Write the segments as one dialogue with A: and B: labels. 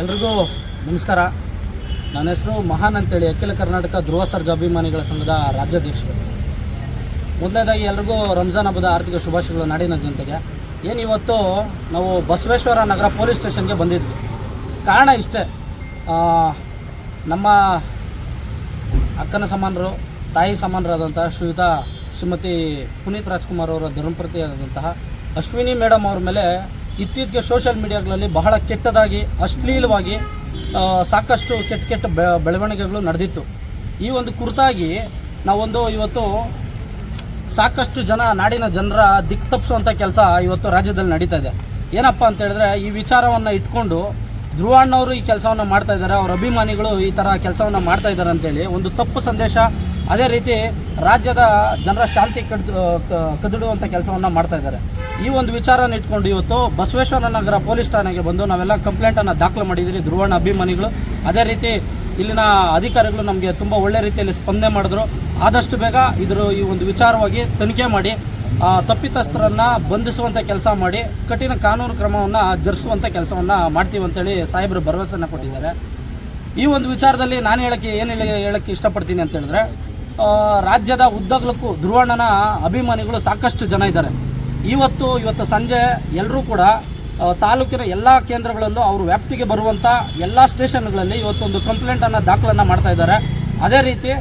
A: ಎಲ್ರಿಗೂ ನಮಸ್ಕಾರ. ನನ್ನ ಹೆಸರು ಮಹಾನ್ ಅಂತೇಳಿ ಅಖಿಲ ಕರ್ನಾಟಕ ಧ್ರುವ ಸರ್ಜಾ ಅಭಿಮಾನಿಗಳ ಸಂಘದ ರಾಜ್ಯಾಧ್ಯಕ್ಷರು. ಮೊದಲನೇದಾಗಿ ಎಲ್ರಿಗೂ ರಂಜಾನ್ ಹಬ್ಬದ ಆರ್ಥಿಕ ಶುಭಾಶಯಗಳು ನಾಡಿನ ಜನತೆಗೆ. ಏನು ಇವತ್ತು ನಾವು ಬಸವೇಶ್ವರ ನಗರ ಪೊಲೀಸ್ ಸ್ಟೇಷನ್ಗೆ ಬಂದಿದ್ವಿ. ಕಾರಣ ಇಷ್ಟೇ. ನಮ್ಮ ಅಕ್ಕನ ಸಮಾನರು, ತಾಯಿ ಸಮಾನರಾದಂತಹ ಶ್ರೀಯುತ ಶ್ರೀಮತಿ ಪುನೀತ್ ರಾಜ್ಕುಮಾರ್ ಅವರ ಧರ್ಮಪ್ರತಿಯಾದಂತಹ ಅಶ್ವಿನಿ ಮೇಡಮ್ ಅವ್ರ ಮೇಲೆ ಇತ್ತೀಚೆಗೆ ಸೋಷಿಯಲ್ ಮೀಡಿಯಾಗಳಲ್ಲಿ ಬಹಳ ಕೆಟ್ಟದಾಗಿ, ಅಶ್ಲೀಲವಾಗಿ ಸಾಕಷ್ಟು ಕೆಟ್ಟ ಕೆಟ್ಟ ಬೆಳವಣಿಗೆಗಳು ನಡೆದಿತ್ತು. ಈ ಒಂದು ಕುರಿತಾಗಿ ನಾವೊಂದು ಇವತ್ತು ಸಾಕಷ್ಟು ಜನ, ನಾಡಿನ ಜನರ ದಿಕ್ಕು ತಪ್ಪಿಸುವಂಥ ಕೆಲಸ ಇವತ್ತು ರಾಜ್ಯದಲ್ಲಿ ನಡೀತಾ ಇದೆ. ಏನಪ್ಪ ಅಂತ ಹೇಳಿದ್ರೆ, ಈ ವಿಚಾರವನ್ನು ಇಟ್ಕೊಂಡು ಧ್ರುವಣ್ಣವರು ಈ ಕೆಲಸವನ್ನು ಮಾಡ್ತಾ ಇದ್ದಾರೆ. ಅವ್ರ ಅಭಿಮಾನಿಗಳು ಈ ಥರ ಕೆಲಸವನ್ನು ಮಾಡ್ತಾ ಇದ್ದಾರೆ ಅಂತೇಳಿ ಒಂದು ತಪ್ಪು ಸಂದೇಶ ಅದೇ ರೀತಿ ರಾಜ್ಯದ ಜನರ ಶಾಂತಿ ಕಡ್ ಕದಡುವಂಥ ಕೆಲಸವನ್ನು ಮಾಡ್ತಾ ಇದ್ದಾರೆ. ಈ ಒಂದು ವಿಚಾರನ ಇಟ್ಕೊಂಡು ಇವತ್ತು ಬಸವೇಶ್ವರ ನಗರ ಪೊಲೀಸ್ ಠಾಣೆಗೆ ಬಂದು ನಾವೆಲ್ಲ ಕಂಪ್ಲೇಂಟನ್ನು ದಾಖಲು ಮಾಡಿದ್ದೀರಿ ಧ್ರುವಣ ಅಭಿಮಾನಿಗಳು. ಅದೇ ರೀತಿ ಇಲ್ಲಿನ ಅಧಿಕಾರಿಗಳು ನಮಗೆ ತುಂಬ ಒಳ್ಳೆ ರೀತಿಯಲ್ಲಿ ಸ್ಪಂದನೆ ಮಾಡಿದ್ರು. ಆದಷ್ಟು ಬೇಗ ಇದ್ರ ಈ ಒಂದು ವಿಚಾರವಾಗಿ ತನಿಖೆ ಮಾಡಿ ತಪ್ಪಿತಸ್ಥರನ್ನು ಬಂಧಿಸುವಂಥ ಕೆಲಸ ಮಾಡಿ, ಕಠಿಣ ಕಾನೂನು ಕ್ರಮವನ್ನು ಜರುಗಿಸುವಂಥ ಕೆಲಸವನ್ನು ಮಾಡ್ತೀವಿ ಅಂತೇಳಿ ಸಾಹೇಬರು ಭರವಸೆಯನ್ನು ಕೊಟ್ಟಿದ್ದಾರೆ. ಈ ಒಂದು ವಿಚಾರದಲ್ಲಿ ನಾನು ಹೇಳಕ್ಕೆ ಏನು ಹೇಳಿ ಹೇಳಕ್ಕೆ ಇಷ್ಟಪಡ್ತೀನಿ ಅಂತ ಹೇಳಿದ್ರೆ ರಾಜ್ಯದ ಉದ್ದಗಲಕ್ಕೂ ಧ್ರುವಣ್ಣನ ಅಭಿಮಾನಿಗಳು ಸಾಕಷ್ಟು ಜನ ಇದ್ದಾರೆ. ಇವತ್ತು ಇವತ್ತು ಸಂಜೆ ಎಲ್ಲರೂ ಕೂಡ ತಾಲೂಕಿನ ಎಲ್ಲ ಕೇಂದ್ರಗಳಲ್ಲೂ ಅವರು ವ್ಯಾಪ್ತಿಗೆ ಬರುವಂಥ ಎಲ್ಲ ಸ್ಟೇಷನ್ಗಳಲ್ಲಿ ಇವತ್ತೊಂದು ಕಂಪ್ಲೇಂಟನ್ನು ದಾಖಲನ್ನು ಮಾಡ್ತಾ ಇದ್ದಾರೆ. ಅದೇ ರೀತಿ,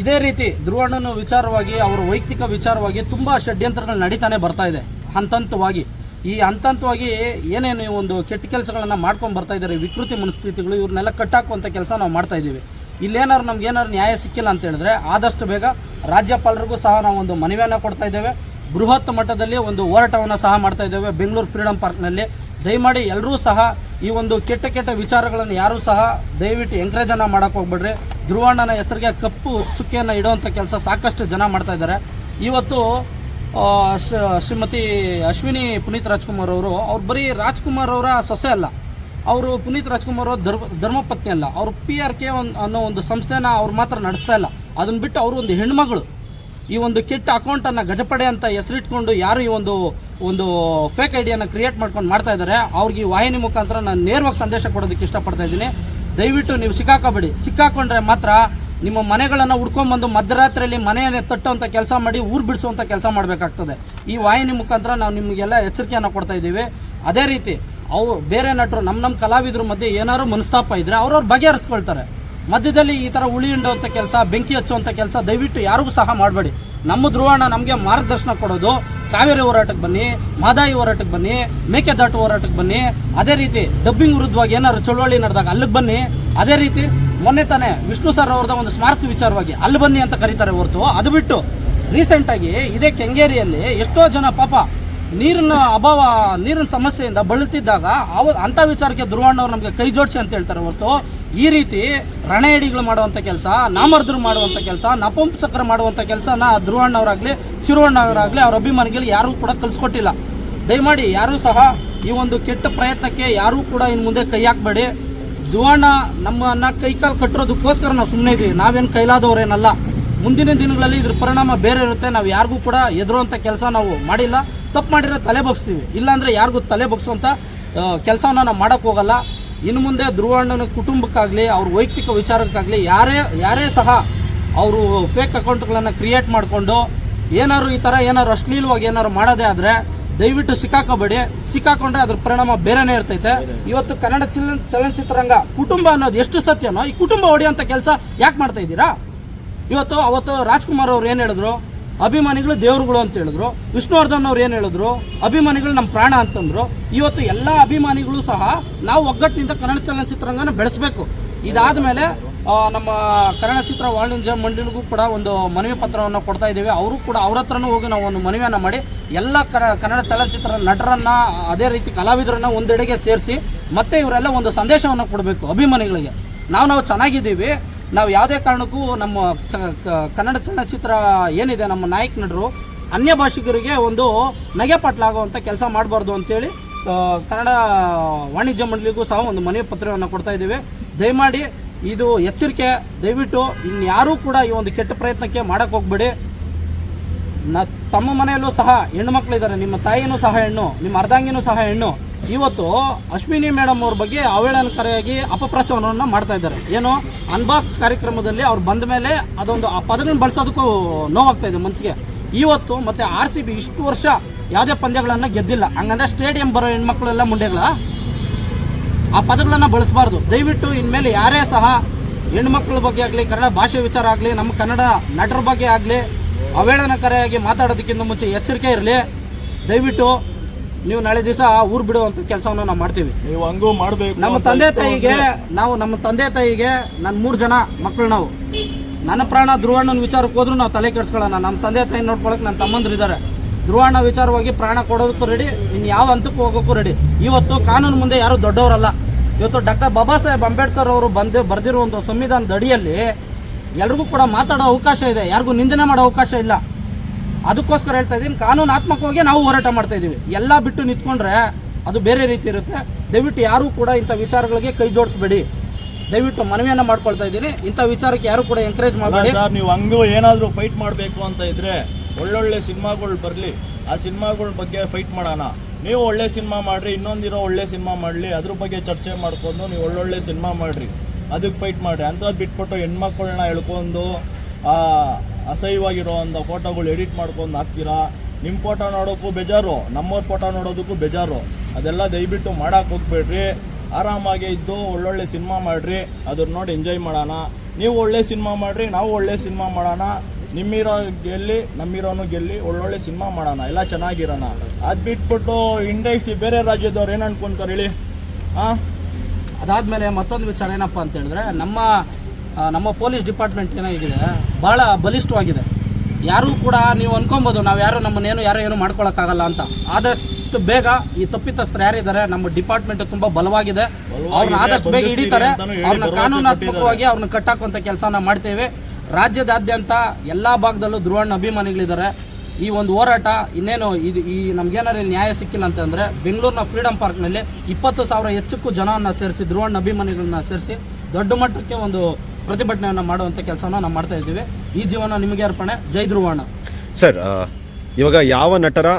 A: ಇದೇ ರೀತಿ ಧ್ರುವಣ್ಣನ ವಿಚಾರವಾಗಿ, ಅವರ ವೈಯಕ್ತಿಕ ವಿಚಾರವಾಗಿ ತುಂಬ ಷಡ್ಯಂತ್ರಗಳು ನಡೀತಾನೆ ಬರ್ತಾ ಇದೆ ಹಂತಂತವಾಗಿ ಈ ಹಂತಂತವಾಗಿ ಏನೇನು ಈ ಒಂದು ಕೆಟ್ಟ ಕೆಲಸಗಳನ್ನು ಮಾಡ್ಕೊಂಡು ಬರ್ತಾ ಇದ್ದಾರೆ ವಿಕೃತಿ ಮನಸ್ಥಿತಿಗಳು, ಇವ್ರನ್ನೆಲ್ಲ ಕಟ್ಟಾಕುವಂಥ ಕೆಲಸ ನಾವು ಮಾಡ್ತಾ ಇದ್ದೀವಿ. ಇಲ್ಲೇನಾದ್ರು ನಮ್ಗೆ ಏನಾದ್ರು ನ್ಯಾಯ ಸಿಕ್ಕಿಲ್ಲ ಅಂತ ಹೇಳಿದ್ರೆ ಆದಷ್ಟು ಬೇಗ ರಾಜ್ಯಪಾಲರಿಗೂ ಸಹ ನಾವು ಒಂದು ಮನವಿಯನ್ನು ಕೊಡ್ತಾ ಇದ್ದೇವೆ. ಬೃಹತ್ ಮಟ್ಟದಲ್ಲಿ ಒಂದು ಹೋರಾಟವನ್ನು ಸಹ ಮಾಡ್ತಾ ಇದ್ದೇವೆ. ಬೆಂಗಳೂರು ಫ್ರೀಡಮ್ ಪಾರ್ಕ್ನಲ್ಲಿ. ದಯಮಾಡಿ ಎಲ್ಲರೂ ಸಹ ಈ ಒಂದು ಕೆಟ್ಟ ಕೆಟ್ಟ ವಿಚಾರಗಳನ್ನು ಯಾರೂ ಸಹ ದಯವಿಟ್ಟು ಎಂಕರೇಜನ್ನು ಮಾಡೋಕ್ಕೆ ಹೋಗ್ಬಿಡ್ರಿ. ಧ್ರುವಣ್ಣನ ಹೆಸರಿಗೆ ಕಪ್ಪು ಚುಕ್ಕಿಯನ್ನು ಇಡುವಂಥ ಕೆಲಸ ಸಾಕಷ್ಟು ಜನ ಮಾಡ್ತಾ ಇದ್ದಾರೆ. ಇವತ್ತು ಶ್ರೀಮತಿ ಅಶ್ವಿನಿ ಪುನೀತ್ ರಾಜ್ಕುಮಾರ್ ಅವರು, ಅವ್ರು ಬರೀ ರಾಜ್ಕುಮಾರ್ ಅವರ ಸೊಸೆ ಅಲ್ಲ. ಅವರು ಪುನೀತ್ ರಾಜ್ಕುಮಾರ್ ಅವರು ಧರ್ಮ, ಧರ್ಮಪತ್ನಿ ಅಲ್ಲ. ಅವರು ಪಿ ಆರ್ ಕೆ ಅನ್ನೋ ಒಂದು ಸಂಸ್ಥೆನ ಅವ್ರು ಮಾತ್ರ ನಡೆಸ್ತಾ ಇಲ್ಲ. ಅದನ್ನ ಬಿಟ್ಟು ಅವರು ಒಂದು ಹೆಣ್ಮಗಳು. ಈ ಒಂದು ಕೆಟ್ಟ ಅಕೌಂಟನ್ನು ಗಜಪಡೆ ಅಂತ ಹೆಸರಿಟ್ಕೊಂಡು ಯಾರು ಈ ಒಂದು ಒಂದು ಫೇಕ್ ಐಡಿಯನ್ನು ಕ್ರಿಯೇಟ್ ಮಾಡ್ಕೊಂಡು ಮಾಡ್ತಾ ಇದ್ದಾರೆ ಅವ್ರಿಗೆ ಈ ವಾಹಿನಿ ಮುಖಾಂತರ ನಾನು ನೇರವಾಗಿ ಸಂದೇಶ ಕೊಡೋದಕ್ಕೆ ಇಷ್ಟಪಡ್ತಾ ಇದ್ದೀನಿ. ದಯವಿಟ್ಟು ನೀವು ಸಿಕ್ಕಾಕೋಬೇಡಿ. ಸಿಕ್ಕಾಕೊಂಡ್ರೆ ಮಾತ್ರ ನಿಮ್ಮ ಮನೆಗಳನ್ನು ಹುಡ್ಕೊಂಬಂದು ಮಧ್ಯರಾತ್ರಿಯಲ್ಲಿ ಮನೆಯನ್ನೇ ತಟ್ಟುವಂಥ ಕೆಲಸ ಮಾಡಿ ಊರು ಬಿಡಿಸುವಂಥ ಕೆಲಸ ಮಾಡಬೇಕಾಗ್ತದೆ. ಈ ವಾಹಿನಿ ಮುಖಾಂತರ ನಾವು ನಿಮಗೆಲ್ಲ ಎಚ್ಚರಿಕೆಯನ್ನು ಕೊಡ್ತಾ ಇದ್ದೀವಿ. ಅದೇ ರೀತಿ ಅವು ಬೇರೆ ನಟರು ನಮ್ಮ ನಮ್ಮ ಕಲಾವಿದ್ರ ಮಧ್ಯೆ ಏನಾದ್ರು ಮನಸ್ತಾಪ ಇದ್ದರೆ ಅವ್ರವ್ರು ಬಗೆಹರಿಸ್ಕೊಳ್ತಾರೆ. ಮಧ್ಯದಲ್ಲಿ ಈ ಥರ ಉಳಿ ಹಿಂಡುವಂಥ ಕೆಲಸ, ಬೆಂಕಿ ಹಚ್ಚುವಂಥ ಕೆಲಸ ದಯವಿಟ್ಟು ಯಾರಿಗೂ ಸಹ ಮಾಡಬೇಡಿ. ನಮ್ಮ ಧ್ರುವಣ್ಣ ನಮಗೆ ಮಾರ್ಗದರ್ಶನ ಕೊಡೋದು. ಕಾವೇರಿ ಹೋರಾಟಕ್ಕೆ ಬನ್ನಿ, ಮಾದಾಯಿ ಹೋರಾಟಕ್ಕೆ ಬನ್ನಿ, ಮೇಕೆದಾಟು ಹೋರಾಟಕ್ಕೆ ಬನ್ನಿ. ಅದೇ ರೀತಿ ಡಬ್ಬಿಂಗ್ ವಿರುದ್ಧವಾಗಿ ಏನಾದ್ರು ಚಳುವಳಿ ನಡೆದಾಗ ಅಲ್ಲಿಗೆ ಬನ್ನಿ. ಅದೇ ರೀತಿ ಮೊನ್ನೆ ತಾನೇ ವಿಷ್ಣು ಸರ್ ಅವ್ರದ್ದ ಒಂದು ಸ್ಮಾರಕ ವಿಚಾರವಾಗಿ ಅಲ್ಲಿ ಬನ್ನಿ ಅಂತ ಕರೀತಾರೆ ಹೊರತು. ಅದು ಬಿಟ್ಟು ರೀಸೆಂಟಾಗಿ ಇದೇ ಕೆಂಗೇರಿಯಲ್ಲಿ ಎಷ್ಟೋ ಜನ ಪಾಪ ನೀರಿನ ಅಭಾವ, ನೀರಿನ ಸಮಸ್ಯೆಯಿಂದ ಬಳಲ್ತಿದ್ದಾಗ ಅವ ಅಂಥ ವಿಚಾರಕ್ಕೆ ಧ್ರುವಣ್ಣವ್ರು ನಮಗೆ ಕೈ ಜೋಡಿಸಿ ಅಂತ ಹೇಳ್ತಾರೆ ಹೊರತು, ಈ ರೀತಿ ರಣೇಡಿಗಳು ಮಾಡುವಂಥ ಕೆಲಸ, ನಾಮರ್ದ್ರು ಮಾಡುವಂಥ ಕೆಲಸ ನಪುಂಸಕರು ಮಾಡುವಂಥ ಕೆಲಸನ ಧ್ರುವಣ್ಣವರಾಗಲಿ ಶಿರುವಣ್ಣವರಾಗಲಿ ಅವ್ರ ಅಭಿಮಾನಿಗಳು ಯಾರೂ ಕೂಡ ಕಲಿಸ್ಕೊಟ್ಟಿಲ್ಲ ದಯಮಾಡಿ ಯಾರೂ ಸಹ ಈ ಒಂದು ಕೆಟ್ಟ ಪ್ರಯತ್ನಕ್ಕೆ ಯಾರೂ ಕೂಡ ಇನ್ನು ಮುಂದೆ ಕೈ ಹಾಕಬೇಡಿ. ಧ್ರುವಣ್ಣ ನಮ್ಮನ್ನ ಕೈಕಾಲು ಕಟ್ಟಿರೋದಕ್ಕೋಸ್ಕರ ನಾವು ಸುಮ್ಮನೆ ಇದ್ದೀವಿ ನಾವೇನು ಕೈಲಾದವ್ರೇನಲ್ಲ. ಮುಂದಿನ ದಿನಗಳಲ್ಲಿ ಇದ್ರ ಪರಿಣಾಮ ಬೇರೆ ಇರುತ್ತೆ. ನಾವು ಯಾರಿಗೂ ಕೂಡ ಎದುರುವಂಥ ಕೆಲಸ ನಾವು ಮಾಡಿಲ್ಲ. ತಪ್ಪು ಮಾಡಿದ್ರೆ ತಲೆ ಬಗ್ಸ್ತೀವಿ. ಇಲ್ಲಾಂದರೆ ಯಾರಿಗೂ ತಲೆ ಬಗ್ಸುವಂಥ ಕೆಲಸವನ್ನು ನಾವು ಮಾಡೋಕ್ಕೆ ಹೋಗಲ್ಲ. ಇನ್ನು ಮುಂದೆ ಧ್ರುವಣ್ಣನ ಕುಟುಂಬಕ್ಕಾಗಲಿ, ಅವ್ರ ವೈಯಕ್ತಿಕ ವಿಚಾರಕ್ಕಾಗಲಿ, ಯಾರೇ ಯಾರೇ ಸಹ ಅವರು ಫೇಕ್ ಅಕೌಂಟ್ಗಳನ್ನು ಕ್ರಿಯೇಟ್ ಮಾಡಿಕೊಂಡು, ಏನಾದ್ರು ಈ ಥರ ಏನಾದ್ರು ಅಶ್ಲೀಲವಾಗಿ ಏನಾದ್ರು ಮಾಡೋದೇ ಆದರೆ ದಯವಿಟ್ಟು ಸಿಕ್ಕಾಕೋಬೇಡಿ. ಸಿಕ್ಕಾಕೊಂಡ್ರೆ ಅದ್ರ ಪರಿಣಾಮ ಬೇರೆನೇ ಇರ್ತೈತೆ. ಇವತ್ತು ಕನ್ನಡ ಚಲನ ಚಲನಚಿತ್ರರಂಗ ಕುಟುಂಬ ಅನ್ನೋದು ಎಷ್ಟು ಸತ್ಯನೋ, ಈ ಕುಟುಂಬ ಹೊಡೆಯುವಂಥ ಕೆಲಸ ಯಾಕೆ ಮಾಡ್ತಾ ಇದ್ದೀರಾ? ಇವತ್ತು ಅವತ್ತು ರಾಜ್ಕುಮಾರ್ ಅವ್ರು ಏನು ಹೇಳಿದ್ರು? ಅಭಿಮಾನಿಗಳು ದೇವರುಗಳು ಅಂತ ಹೇಳಿದ್ರು. ವಿಷ್ಣುವರ್ಧನ್ ಅವ್ರು ಏನು ಹೇಳಿದ್ರು? ಅಭಿಮಾನಿಗಳು ನಮ್ಮ ಪ್ರಾಣ ಅಂತಂದ್ರು. ಇವತ್ತು ಎಲ್ಲ ಅಭಿಮಾನಿಗಳು ಸಹ ನಾವು ಒಗ್ಗಟ್ಟಿನಿಂದ ಕನ್ನಡ ಚಲನಚಿತ್ರರಂಗನ ಬೆಳೆಸಬೇಕು. ಇದಾದ ಮೇಲೆ ನಮ್ಮ ಕನ್ನಡ ಚಿತ್ರ ವಾಣಿಜ್ಯ ಮಂಡಳಿಗೂ ಕೂಡ ಒಂದು ಮನವಿ ಪತ್ರವನ್ನು ಕೊಡ್ತಾ ಇದ್ದೀವಿ. ಅವರು ಕೂಡ ಅವ್ರ ಹತ್ರನೂ ಹೋಗಿ ನಾವು ಒಂದು ಮನವಿಯನ್ನು ಮಾಡಿ ಎಲ್ಲ ಕನ್ನಡ ಚಲನಚಿತ್ರ ನಟರನ್ನ, ಅದೇ ರೀತಿ ಕಲಾವಿದರನ್ನ ಒಂದೆಡೆಗೆ ಸೇರಿಸಿ ಮತ್ತೆ ಇವರೆಲ್ಲ ಒಂದು ಸಂದೇಶವನ್ನು ಕೊಡಬೇಕು ಅಭಿಮಾನಿಗಳಿಗೆ. ನಾವು ನಾವು ಚೆನ್ನಾಗಿದ್ದೀವಿ. ನಾವು ಯಾವುದೇ ಕಾರಣಕ್ಕೂ ನಮ್ಮ ಕನ್ನಡ ಚಲನಚಿತ್ರ ಏನಿದೆ ನಮ್ಮ ನಾಯಕ ನಟರು, ಅನ್ಯ ಭಾಷಿಗರಿಗೆ ಒಂದು ನಗೆಪಟ್ಲಾಗುವಂಥ ಕೆಲಸ ಮಾಡಬಾರ್ದು ಅಂತೇಳಿ ಕನ್ನಡ ವಾಣಿಜ್ಯ ಮಂಡಳಿಗೂ ಸಹ ಒಂದು ಮನವಿ ಪತ್ರವನ್ನು ಕೊಡ್ತಾ ಇದ್ದೀವಿ. ದಯಮಾಡಿ ಇದು ಎಚ್ಚರಿಕೆ, ದಯವಿಟ್ಟು ಇನ್ಯಾರೂ ಕೂಡ ಈ ಒಂದು ಕೆಟ್ಟ ಪ್ರಯತ್ನಕ್ಕೆ ಮಾಡೋಕ್ಕೆ ಹೋಗ್ಬೇಡಿ. ನ ತಮ್ಮ ಮನೆಯಲ್ಲೂ ಸಹ ಹೆಣ್ಣು ಮಕ್ಕಳಿದ್ದಾರೆ ನಿಮ್ಮ ತಾಯಿಯೂ ಸಹ ಹೆಣ್ಣು, ನಿಮ್ಮ ಅರ್ಧಾಂಗಿನೂ ಸಹ ಹೆಣ್ಣು. ಇವತ್ತು ಅಶ್ವಿನಿ ಮೇಡಮ್ ಅವ್ರ ಬಗ್ಗೆ ಅವಹೇಳನಕಾರಿಯಾಗಿ ಅಪಪ್ರಚಾರವನ್ನು ಮಾಡ್ತಾ ಇದ್ದಾರೆ. ಏನು? ಅನ್ಬಾಕ್ಸ್ ಕಾರ್ಯಕ್ರಮದಲ್ಲಿ ಅವ್ರು ಬಂದ ಮೇಲೆ ಅದೊಂದು ಆ ಪದಗಳನ್ನು ಬಳಸೋದಕ್ಕೂ ನೋವಾಗ್ತಾ ಇದೆ ಮನಸ್ಸಿಗೆ. ಇವತ್ತು ಮತ್ತೆ ಆರ್ ಸಿ ಬಿ ಇಷ್ಟು ವರ್ಷ ಯಾವುದೇ ಪಂದ್ಯಗಳನ್ನು ಗೆದ್ದಿಲ್ಲ. ಹಂಗಂದ್ರೆ ಸ್ಟೇಡಿಯಂ ಬರೋ ಹೆಣ್ಮಕ್ಳೆಲ್ಲ ಮುಂಡೆಗಳ. ಆ ಪದಗಳನ್ನು ಬಳಸಬಾರ್ದು. ದಯವಿಟ್ಟು ಇನ್ಮೇಲೆ ಯಾರೇ ಸಹ ಹೆಣ್ಮಕ್ಳ ಬಗ್ಗೆ ಆಗಲಿ, ಕನ್ನಡ ಭಾಷೆ ವಿಚಾರ ಆಗಲಿ, ನಮ್ಮ ಕನ್ನಡ ನಟರ ಬಗ್ಗೆ ಆಗಲಿ, ಅವಹೇಳನಕಾರಿಯಾಗಿ ಮಾತಾಡೋದಕ್ಕಿಂತ ಮುಂಚೆ ಎಚ್ಚರಿಕೆ ಇರಲಿ. ದಯವಿಟ್ಟು ನೀವು ನಾಳೆ ದಿವಸ ಊರು ಬಿಡುವಂತ ಕೆಲಸವನ್ನು ನಾವು ಮಾಡ್ತೀವಿ.
B: ನೀವು ಹಂಗೂ ಮಾಡಬೇಕು
A: ನಮ್ಮ ತಂದೆ ತಾಯಿಗೆ ನಾವು ನಮ್ಮ ತಂದೆ ತಾಯಿಗೆ ನನ್ನ ಮೂರು ಜನ ಮಕ್ಕಳು ನಾವು. ನನ್ನ ಪ್ರಾಣ ಧ್ರುವಣ್ಣನ ವಿಚಾರಕ್ಕೆ ಹೋದ್ರೂ ನಾವು ತಲೆ ಕೆಡಿಸ್ಕೊಳ್ಳೋಣ. ನಮ್ಮ ತಂದೆ ತಾಯಿ ನೋಡ್ಕೊಳಕ್ಕೆ ನನ್ನ ತಮ್ಮಂದ್ರು ಇದ್ದಾರೆ ಧ್ರುವಣ್ಣ ವಿಚಾರವಾಗಿ ಪ್ರಾಣ ಕೊಡೋದಕ್ಕೂ ರೆಡಿ ಇನ್ನು ಯಾವ ಹಂತಕ್ಕೂ ಹೋಗೋಕ್ಕೂ ರೆಡಿ ಇವತ್ತು ಕಾನೂನು ಮುಂದೆ ಯಾರು ದೊಡ್ಡವರಲ್ಲ. ಇವತ್ತು ಡಾಕ್ಟರ್ ಬಾಬಾ ಸಾಹೇಬ್ ಅಂಬೇಡ್ಕರ್ ಅವರು ಬಂದು ಬರೆದಿರುವಂಥ ಸಂವಿಧಾನದ ಅಡಿಯಲ್ಲಿ ಎಲ್ರಿಗೂ ಕೂಡ ಮಾತಾಡೋ ಅವಕಾಶ ಇದೆ. ಯಾರಿಗೂ ನಿಂದನೆ ಮಾಡೋ ಅವಕಾಶ ಇಲ್ಲ. ಅದಕ್ಕೋಸ್ಕರ ಹೇಳ್ತಾ ಇದ್ದೀನಿ ಕಾನೂನಾತ್ಮಕವಾಗಿ ನಾವು ಹೋರಾಟ ಮಾಡ್ತಾ ಇದ್ದೀವಿ. ಎಲ್ಲ ಬಿಟ್ಟು ನಿಂತ್ಕೊಂಡ್ರೆ ಅದು ಬೇರೆ ರೀತಿ ಇರುತ್ತೆ. ದಯವಿಟ್ಟು ಯಾರೂ ಕೂಡ ಇಂಥ ವಿಚಾರಗಳಿಗೆ ಕೈ ಜೋಡಿಸ್ಬೇಡಿ. ದಯವಿಟ್ಟು ಮನವಿಯನ್ನು ಮಾಡ್ಕೊಳ್ತಾ ಇದ್ದೀನಿ. ಇಂಥ ವಿಚಾರಕ್ಕೆ ಯಾರು ಕೂಡ ಎಂಕರೇಜ್
B: ಅಲ್ಲ
A: ಮಾಡಬೇಡಿ.
B: ಸರ್ ನೀವು ಹಂಗೂ ಏನಾದರೂ ಫೈಟ್ ಮಾಡಬೇಕು ಅಂತ ಇದ್ರೆ ಒಳ್ಳೊಳ್ಳೆ ಸಿನಿಮಾಗಳು ಬರಲಿ. ಆ ಸಿನಿಮಾಗಳ ಬಗ್ಗೆ ಫೈಟ್ ಮಾಡೋಣ. ನೀವು ಒಳ್ಳೆ ಸಿನಿಮಾ ಮಾಡ್ರಿ ಇನ್ನೊಂದಿರೋ ಒಳ್ಳೆ ಸಿನಿಮಾ ಮಾಡಲಿ. ಅದ್ರ ಬಗ್ಗೆ ಚರ್ಚೆ ಮಾಡ್ಕೊಂಡು ನೀವು ಒಳ್ಳೊಳ್ಳೆ ಸಿನಿಮಾ ಮಾಡ್ರಿ. ಅದಕ್ಕೆ ಫೈಟ್ ಮಾಡಿರಿ. ಅಂಥದ್ದು ಬಿಟ್ಬಿಟ್ಟು ಹೆಣ್ಮಕ್ಳನ್ನ ಎಳ್ಕೊಂಡು ಆ ಅಸಹ್ಯವಾಗಿರೋ ಒಂದು ಫೋಟೋಗಳು ಎಡಿಟ್ ಮಾಡ್ಕೊಂಡು ಹಾಕ್ತೀರಾ? ನಿಮ್ಮ ಫೋಟೋ ನೋಡೋಕ್ಕೂ ಬೇಜಾರು, ನಮ್ಮವ್ರ ಫೋಟೋ ನೋಡೋದಕ್ಕೂ ಬೇಜಾರು. ಅದೆಲ್ಲ ದಯವಿಟ್ಟು ಮಾಡೋಕ್ಕೆ ಹೋಗ್ಬೇಡ್ರಿ. ಆರಾಮಾಗಿ ಇದ್ದು ಒಳ್ಳೊಳ್ಳೆ ಸಿನಿಮಾ ಮಾಡಿರಿ ಅದನ್ನ ನೋಡಿ ಎಂಜಾಯ್ ಮಾಡೋಣ. ನೀವು ಒಳ್ಳೆ ಸಿನಿಮಾ ಮಾಡಿರಿ, ನಾವು ಒಳ್ಳೆ ಸಿನಿಮಾ ಮಾಡೋಣ. ನಿಮ್ಮಿರೋ ಗೆಲ್ಲಿ, ನಮ್ಮಿರೋನು ಗೆಲ್ಲಿ ಒಳ್ಳೊಳ್ಳೆ ಸಿನಿಮಾ ಮಾಡೋಣ. ಎಲ್ಲ ಚೆನ್ನಾಗಿರೋಣ. ಅದು ಬಿಟ್ಬಿಟ್ಟು ಇಂಡಸ್ಟ್ರಿ ಬೇರೆ ರಾಜ್ಯದವ್ರು ಏನು ಅನ್ಕೊಂತಾರೆ ಹೇಳಿ? ಹಾಂ
A: ಅದಾದಮೇಲೆ ಮತ್ತೊಂದು ವಿಚಾರ ಏನಪ್ಪ ಅಂತ ಹೇಳಿದ್ರೆ, ನಮ್ಮ ನಮ್ಮ ಪೊಲೀಸ್ ಡಿಪಾರ್ಟ್ಮೆಂಟ್ ಏನಾಗಿದೆ ಭಾಳ ಬಲಿಷ್ಠವಾಗಿದೆ. ಯಾರೂ ಕೂಡ ನೀವು ಅನ್ಕೊಬೋದು ನಾವು ಯಾರು ನಮ್ಮನ್ನೇನು ಯಾರು ಏನು ಮಾಡ್ಕೊಳಕ್ಕಾಗಲ್ಲ ಅಂತ. ಆದಷ್ಟು ಬೇಗ ಈ ತಪ್ಪಿತಸ್ಥರು ಯಾರಿದ್ದಾರೆ ನಮ್ಮ ಡಿಪಾರ್ಟ್ಮೆಂಟ್ ತುಂಬ ಬಲವಾಗಿದೆ. ಅವ್ರನ್ನ ಆದಷ್ಟು ಬೇಗ ಹಿಡಿತಾರೆ. ಅವ್ರನ್ನ ಕಾನೂನಾತ್ಮಕವಾಗಿ ಅವ್ರನ್ನ ಕಟ್ಟಾಕುವಂಥ ಕೆಲಸನ ಮಾಡ್ತೇವೆ. ರಾಜ್ಯದಾದ್ಯಂತ ಎಲ್ಲ ಭಾಗದಲ್ಲೂ ಧ್ರುವಣ್ಣ ಅಭಿಮಾನಿಗಳಿದ್ದಾರೆ. ಈ ಒಂದು ಹೋರಾಟ ಇನ್ನೇನು ಇದು ಈ ನಮ್ಗೇನಾರು ಇಲ್ಲಿ ನ್ಯಾಯ ಸಿಕ್ಕಿಲ್ಲ ಅಂತಂದರೆ ಬೆಂಗಳೂರಿನ ಫ್ರೀಡಮ್ ಪಾರ್ಕ್ನಲ್ಲಿ ಇಪ್ಪತ್ತು ಸಾವಿರ ಹೆಚ್ಚಕ್ಕೂ ಜನವನ್ನು ಸೇರಿಸಿ ಧ್ರುವಣ್ಣ ಅಭಿಮಾನಿಗಳನ್ನ ಸೇರಿಸಿ ದೊಡ್ಡ ಮಟ್ಟಕ್ಕೆ ಒಂದು ಪ್ರತಿಭಟನೆಯನ್ನು ಮಾಡುವಂಥ ಕೆಲಸವನ್ನು ನಾವು ಮಾಡ್ತಾ ಇದ್ದೀವಿ. ಈ ಜೀವನ ನಿಮಗೆ ಅರ್ಪಣೆ. ಜೈ ಧ್ರುವಣ್ಣ.
C: ಸರ್ ಇವಾಗ ಯಾವ ನಟರ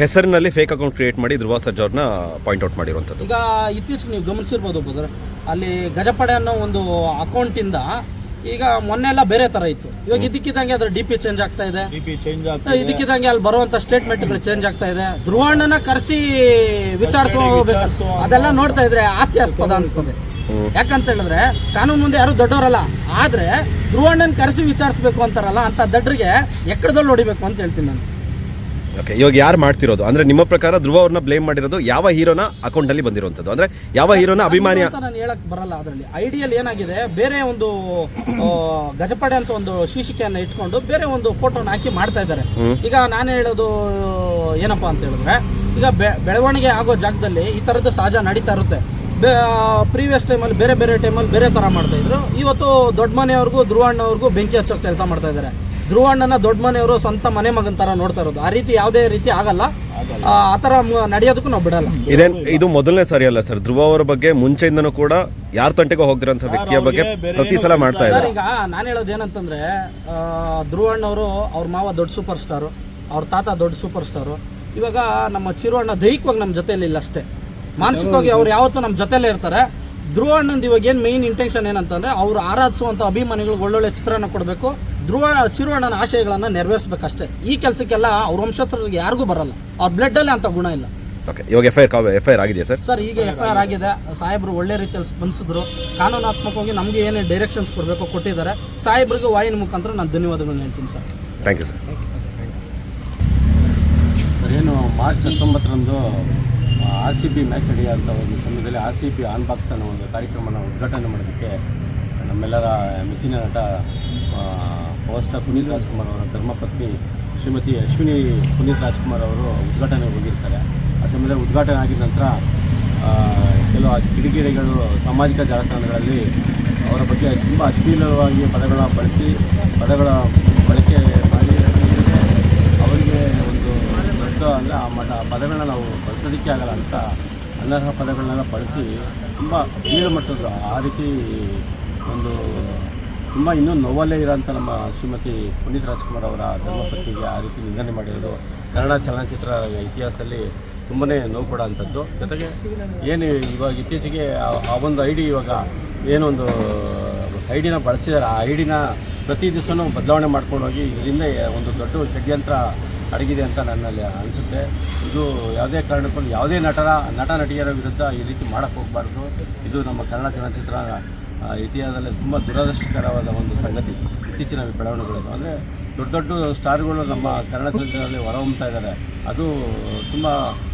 C: ಹೆಸರಿನಲ್ಲಿ ಫೇಕ್ ಅಕೌಂಟ್ ಕ್ರಿಯೇಟ್ ಮಾಡಿ ಧ್ರುವ ಸರ್ಜ್ ಅವ್ರನ್ನ ಪಾಯಿಂಟ್ ಔಟ್ ಮಾಡಿರುವಂಥದ್ದು?
A: ಈಗ ಇತ್ತೀಚೆಗೆ ನೀವು ಗಮನಿಸಿರ್ಬೋದು ಬ್ರದರ್ ಅಲ್ಲಿ ಗಜಪಡೆ ಅನ್ನೋ ಒಂದು ಅಕೌಂಟಿಂದ ಈಗ ಮೊನ್ನೆ ಎಲ್ಲ ಬೇರೆ ತರ ಇತ್ತು. ಇವಾಗ ಇದಕ್ಕಿದ್ದಂಗೆ ಅದ್ರ ಡಿ ಪಿ ಚೇಂಜ್ ಆಗ್ತಾ ಇದೆ. ಇದಕ್ಕಿದ್ದಂಗೆ ಅಲ್ಲಿ ಬರುವಂತ ಸ್ಟೇಟ್ಮೆಂಟ್ ಚೇಂಜ್ ಆಗ್ತಾ ಇದೆ. ಧ್ರುವಣ್ಣನ ಕರೆಸಿ ವಿಚಾರಿಸೋ
B: ವಿಚಾರಿಸುವ
A: ಅದೆಲ್ಲ ನೋಡ್ತಾ ಇದ್ರೆ ಹಾಸ್ಯಾಸ್ಪದ ಅನಿಸ್ತದೆ. ಯಾಕಂತ ಹೇಳಿದ್ರೆ ಕಾನೂನು ಮುಂದೆ ಯಾರು ದೊಡ್ಡವರಲ್ಲ. ಆದ್ರೆ ಧ್ರುವಣ್ಣನ ಕರೆಸಿ ವಿಚಾರಿಸ್ಬೇಕು ಅಂತಾರಲ್ಲ ಅಂತ ದಡ್ರಿಗೆ ಎಕ್ಕಡದಲ್ಲಿ ಹೊಡಿಬೇಕು ಅಂತ ಹೇಳ್ತೀನಿ ನಾನು.
C: ಓಕೆ ಇವಾಗ ಯಾರು ಮಾಡ್ತಿರೋದು? ಅಂದ್ರೆ ನಿಮ್ಮ ಪ್ರಕಾರ ಧ್ರುವ ಅವ್ರನ್ನ ಬ್ಲೇಮ್ ಮಾಡಿರೋದು ಯಾವ ಹೀರೋನ ಅಕೌಂಟ್ ಅಲ್ಲಿ ಬಂದಿರುವಂತದ್ದು ಅಂದ್ರೆ ಯಾವ ಹೀರೋನ ಅಭಿಮಾನಿ
A: ಅಂತ ನಾನು ಹೇಳಕ್ ಬರಲ್ಲ ಅದರಲ್ಲಿ. ಐಡಿಯಲ್ ಏನಾಗಿದೆ? ಬೇರೆ ಒಂದು ಗಜಪಡೆ ಅಂತ ಒಂದು ಶೀರ್ಷಿಕೆಯನ್ನು ಇಟ್ಕೊಂಡು ಬೇರೆ ಒಂದು ಫೋಟೋನ ಹಾಕಿ ಮಾಡ್ತಾ ಇದ್ದಾರೆ. ಈಗ ನಾನು ಹೇಳೋದು ಏನಪ್ಪಾ ಅಂತ ಹೇಳಿದ್ರೆ ಈಗ ಬೆಳವಣಿಗೆ ಆಗೋ ಜಾಗದಲ್ಲಿ ಈ ತರದ್ದು ಸಹಜ ನಡೀತಾ ಇರುತ್ತೆ. ಪ್ರೀವಿಯಸ್ ಟೈಮಲ್ಲಿ ಬೇರೆ ಬೇರೆ ಟೈಮಲ್ಲಿ ಬೇರೆ ಥರ ಮಾಡ್ತಾ ಇದ್ರು. ಇವತ್ತು ದೊಡ್ಡ ಮನೆಯವ್ರಿಗೂ ಧ್ರುವಣ್ಣವ್ರಿಗೂ ಬೆಂಕಿ ಹಚ್ಚೋ ಕೆಲಸ ಮಾಡ್ತಾ ಇದ್ದಾರೆ ಧ್ರುವಣ್ಣನ ದೊಡ್ಡ ಮನೆಯವರು ಸ್ವಂತ ಮನೆ ಮಗನ ಥರ ನೋಡ್ತಾ ಇರೋದು. ಆ ರೀತಿ ಯಾವುದೇ ರೀತಿ ಆಗಲ್ಲ. ಆ ತರ ಥರ ನಡೆಯೋದಕ್ಕೂ ನಾವು ಬಿಡಲ್ಲ.
C: ಇದೇನ್ ಇದು ಮೊದಲನೇ ಸರಿ ಅಲ್ಲ ಸರ್. ಧ್ರುವ ಅವರ ಬಗ್ಗೆ ಮುಂಚೆಯಿಂದನೂ ಕೂಡ ಯಾರ ತಂಟೆಗೆ ಹೋಗ್ತಿರೋಂಥ ವ್ಯಕ್ತಿಯ ಬಗ್ಗೆ ಪ್ರತಿ ಸಲ ಮಾಡ್ತಾ ಇದ್ದಾರೆ.
A: ಈಗ ನಾನು ಹೇಳೋದು ಏನಂತಂದ್ರೆ ಆ, ಧ್ರುವಣ್ಣವರು ಅವ್ರ ಮಾವ ದೊಡ್ಡ ಸೂಪರ್ ಸ್ಟಾರು ಅವ್ರ ತಾತ ದೊಡ್ಡ ಸೂಪರ್ ಸ್ಟಾರು ಇವಾಗ ನಮ್ಮ ಚಿರುವಣ್ಣ ದೈಹಿಕವಾಗಿ ನಮ್ಮ ಜೊತೆಯಲ್ಲಿ ಇಲ್ಲ ಅಷ್ಟೇ. ಮಾನಸಿಕವಾಗಿ ಅವ್ರು ಯಾವತ್ತೂ ನಮ್ಮ ಜೊತೆಲೇ ಇರ್ತಾರೆ. ಧ್ರುವ ಧ್ರುವಣ್ಣಂದು ಇವಾಗ ಏನು ಮೇನ್ ಇಂಟೆನ್ಷನ್ ಏನಂತಂದ್ರೆ ಅವ್ರು ಆರಾಧಿಸುವಂಥ ಅಭಿಮಾನಿಗಳಿಗೆ ಒಳ್ಳೊಳ್ಳೆ ಚಿತ್ರಣ ಕೊಡಬೇಕು. ಧ್ರುವ ಚಿರುವಣ್ಣನ ಆಶಯಗಳನ್ನು ನೆರವೇರಿಸಬೇಕಷ್ಟೇ. ಈ ಕೆಲಸಕ್ಕೆಲ್ಲ ಅವ್ರ ವಂಶಸ್ಥರಿಗೆ ಯಾರಿಗೂ ಬರಲ್ಲ. ಅವ್ರ ಬ್ಲಡ್ಡಲ್ಲೇ ಅಂತ ಗುಣ ಇಲ್ಲ.
C: ಓಕೆ ಇವಾಗ F I R F I R ಆಗಿದೆಯಾ ಸರ್?
A: ಸರ್ ಈಗ ಎಫ್ ಐ ಆರ್ ಆಗಿದೆ. ಸಾಹೇಬರು ಒಳ್ಳೆ ರೀತಿಯಲ್ಲಿ ಸ್ಪಂದಿಸಿದ್ರು. ಕಾನೂನಾತ್ಮಕವಾಗಿ ನಮಗೆ ಏನೇ ಡೈರೆಕ್ಷನ್ಸ್ ಕೊಡಬೇಕು ಕೊಟ್ಟಿದ್ದಾರೆ. ಸಾಹೇಬ್ರಿಗೆ ವಾಯಿನ ಮುಖಾಂತರ ನಾನು ಧನ್ಯವಾದಗಳನ್ನ ಹೇಳ್ತೀನಿ sir.
C: Thank you sir
D: sir ಏನು ಮಾರ್ಚ್ ಹತ್ತೊಂಬತ್ತರಂದು ಆರ್ ಸಿ ಪಿ ಮ್ಯಾಚ್ ನಡೆಯುವಂಥ ಒಂದು ಸಮಯದಲ್ಲಿ ಆರ್ ಸಿ ಬಿ ಬಾಕ್ಸ್ ಅನ್ನೋ ಒಂದು ಕಾರ್ಯಕ್ರಮನ ಉದ್ಘಾಟನೆ ಮಾಡೋದಕ್ಕೆ ನಮ್ಮೆಲ್ಲರ ಮೆಚ್ಚಿನ ನಟ ಪೋಸ್ಟ ಪುನೀತ್ ರಾಜ್ಕುಮಾರ್ ಅವರ ಧರ್ಮಪತ್ನಿ ಶ್ರೀಮತಿ ಅಶ್ವಿನಿ ಪುನೀತ್ ರಾಜ್ಕುಮಾರ್ ಅವರು ಉದ್ಘಾಟನೆಗೆ ಹೋಗಿರ್ತಾರೆ. ಆ ಸಮಯದಲ್ಲಿ ಉದ್ಘಾಟನೆ ಆಗಿದ ನಂತರ ಕೆಲವು ಕಿಡಿಗೇಡಿಗಳು ಸಾಮಾಜಿಕ ಜಾಲತಾಣಗಳಲ್ಲಿ ಅವರ ಬಗ್ಗೆ ತುಂಬ ಅಶ್ಲೀಲವಾಗಿ ಪದಗಳ ಬಳಸಿ, ಪದಗಳ ಬಳಕೆ ಮಾಡಿ, ಅವರಿಗೆ ಒಂದು ಅಂದರೆ ಆ ಮಠ ಪದಗಳನ್ನ ನಾವು ಬಳಸೋದಕ್ಕೆ ಆಗಲ್ಲ ಅಂತ ಅನರ್ಹ ಪದಗಳನ್ನೆಲ್ಲ ಬಳಸಿ ತುಂಬ ಕೀಳು ಮಟ್ಟದ್ದು ಆ ರೀತಿ ಒಂದು ತುಂಬ ಇನ್ನೂ ನೋವಲ್ಲೇ ಇರೋಂಥ ನಮ್ಮ ಶ್ರೀಮತಿ ಪುನೀತ್ ರಾಜ್ಕುಮಾರ್ ಅವರ ಧರ್ಮಪತ್ನಿಗೆ ಆ ರೀತಿ ನಿಂದನೆ ಮಾಡಿರೋದು. ಕನ್ನಡ ಚಲನಚಿತ್ರ ಇತಿಹಾಸದಲ್ಲಿ ತುಂಬಾ ನೋವು ಕೊಡೋಂಥದ್ದು. ಜೊತೆಗೆ ಏನು ಇವಾಗ ಇತ್ತೀಚೆಗೆ ಆ- ಒಂದು ಐ ಡಿ ಇವಾಗ ಏನೊಂದು ಐ ಡಿನ ಬಳಸಿದ್ದಾರೆ ಆ ಐ ಡಿನ ಪ್ರತಿ ದಿವಸನೂ ಬದಲಾವಣೆ ಮಾಡ್ಕೊಂಡು ಹೋಗಿ ಇದರಿಂದ ಒಂದು ದೊಡ್ಡ ಷಡ್ಯಂತ್ರ ಅಡಗಿದೆ ಅಂತ ನನ್ನಲ್ಲಿ ಅನಿಸುತ್ತೆ. ಇದು ಯಾವುದೇ ಕಾರಣಕ್ಕೂ ಯಾವುದೇ ನಟರ, ನಟ ನಟಿಯರ ವಿರುದ್ಧ ಈ ರೀತಿ ಮಾಡೋಕ್ಕೆ ಹೋಗಬಾರ್ದು. ಇದು ನಮ್ಮ ಕನ್ನಡ ಚಲನಚಿತ್ರ ಇತಿಹಾಸದಲ್ಲಿ ತುಂಬ ದುರದೃಷ್ಟಕರವಾದ ಒಂದು ಸಂಗತಿ. ಇತ್ತೀಚಿನ ಬೆಳವಣಿಗೆಗಳು. ಅಂದರೆ ದೊಡ್ಡ ದೊಡ್ಡ ಸ್ಟಾರ್ಗಳು ನಮ್ಮ ಕನ್ನಡ ಚಲನಚಿತ್ರದಲ್ಲಿ ಹೊರಹೊಮ್ತಾ ಇದ್ದಾರೆ ಅದು ತುಂಬ